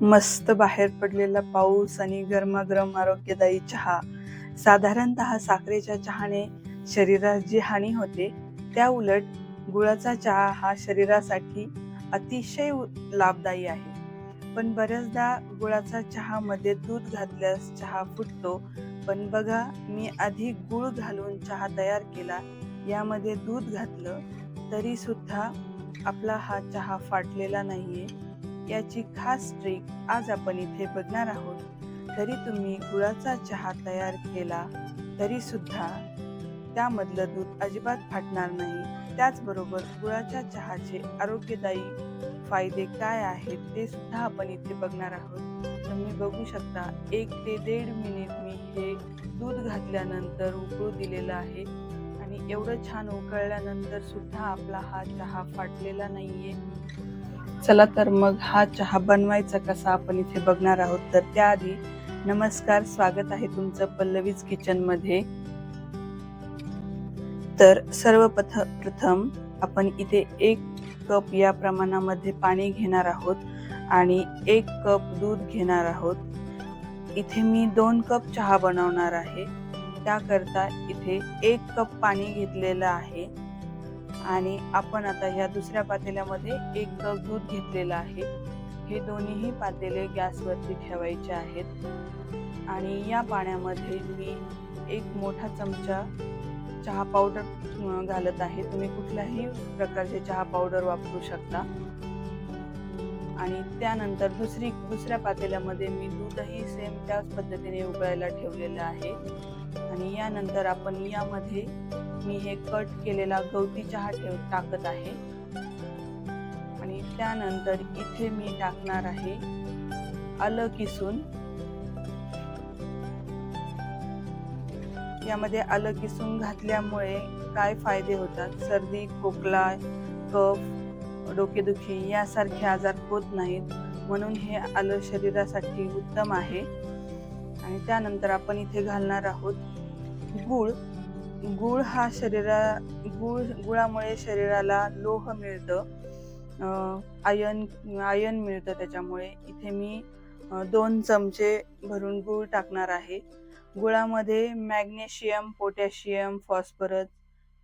मस्त बाहेर पडलेला पाऊस आणि गरमागरम आरोग्यदायी चहा. साधारणतः साखरेच्या चहाने शरीरात जी हानी होते त्या उलट गुळाचा चहा हा शरीरासाठी अतिशय लाभदायी आहे. पण बऱ्याचदा गुळाचा चहामध्ये दूध घातल्यास चहा फुटतो. पण बघा मी आधी गुळ घालून चहा तयार केला यामध्ये दूध घातलं तरी सुद्धा आपला हा चहा फाटलेला नाहीये. याची खास ट्रिक आज आपण इथे बघणार आहोत. तरी तुम्ही गुळाचा चहा तयार केला तरी सुद्धा त्यामधलं दूध अजिबात फाटणार नाही. त्याचबरोबर गुळाच्या चहाचे आरोग्यदायी फायदे काय आहेत ते सुद्धा आपण इथे बघणार आहोत. तुम्ही बघू शकता एक ते दीड मिनिट मी हे दूध घातल्यानंतर उकळू दिलेलं आहे आणि एवढं छान उकळल्यानंतर सुद्धा आपला हा चहा फाटलेला नाहीये. चला तर मग हा चहा बनवायचा कसा आपण इथे बघणार आहोत. तर त्याआधी नमस्कार स्वागत आहे तुमचं पल्लवीज किचनमध्ये. तर सर्वप्रथ प्रथम आपण इथे एक कप या प्रमाणामध्ये पाणी घेणार आहोत आणि एक कप दूध घेणार आहोत. इथे मी दोन कप चहा बनवणार आहे. त्याकरता इथे एक कप पाणी घेतलेलं आहे. आणि आपण आता ह्या दुसऱ्या पातेल्यामध्ये एक कप दूध घेतलेलं आहे. हे दोन्हीही पातेले गॅसवरती ठेवायचे आहेत. आणि या पाण्यामध्ये मी एक मोठा चमचा चहा पावडर घालत आहे. तुम्ही कुठल्याही प्रकारचे चहा पावडर वापरू शकता. आणि त्यानंतर दुसरी दुसऱ्या पातेल्यामध्ये मी दूधही सेम त्याच पद्धतीने उकळायला ठेवलेलं आहे. आणि यानंतर आपण यामध्ये मी हे कट केलेला गवती चहा ठेव टाकत आहे. आणि त्यानंतर इथे मी टाकणार आहे आलं किसून. यामध्ये आलं किसून घातल्यामुळे काय फायदे होतात? सर्दी खोकला कफ डोकेदुखी यासारखे आजार होत नाहीत. म्हणून हे आलं शरीरासाठी उत्तम आहे. आणि त्यानंतर आपण इथे घालणार आहोत गूळ. गूळ हा शरीरा गूळ गुळामुळे शरीराला लोह मिळतं. आयन आयन मिळतं त्याच्यामुळे. इथे मी दोन चमचे भरून गूळ टाकणार आहे. गुळामध्ये मॅग्नेशियम पोटॅशियम फॉस्फरस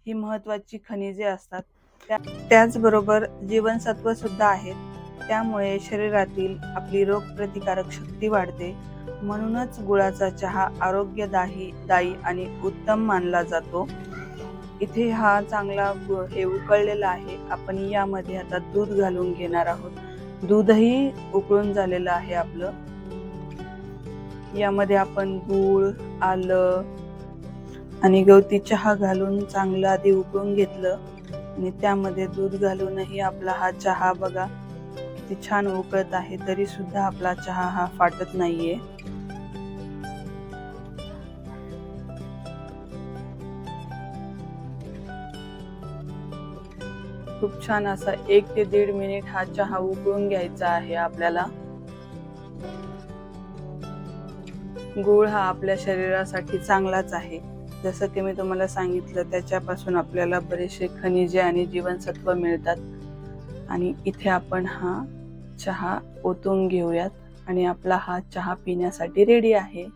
ही महत्वाची खनिजे असतात. त्या त्याचबरोबर जीवनसत्व सुद्धा आहेत. त्यामुळे शरीरातील आपली रोगप्रतिकारक शक्ती वाढते. म्हणूनच गुळाचा चहा आरोग्यदायी दायी आणि उत्तम मानला जातो. इथे हा चांगला गुळ हे उकळलेला आहे. आपण यामध्ये आता दूध घालून घेणार आहोत. दूधही उकळून झालेलं आहे आपलं. यामध्ये आपण गूळ आलं आणि गवती चहा घालून चांगलं आधी उकळून घेतलं आणि त्यामध्ये दूध घालूनही आपला हा चहा बघा. किती छान उकळत आहे तरी सुद्धा आपला चहा हा फाटत नाहीये. खूप छान असा एक ते दीड मिनिट हा चहा उकळून घ्यायचा आहे आपल्याला. गूळ हा आपल्या शरीरासाठी चांगलाच आहे. जसं की मी तुम्हाला सांगितलं त्याच्यापासून आपल्याला बरेचसे खनिजे आणि जीवनसत्व मिळतात. आणि इथे आपण हा चहा ओतून घेऊयात आणि आपला हा चहा पिण्यासाठी रेडी आहे.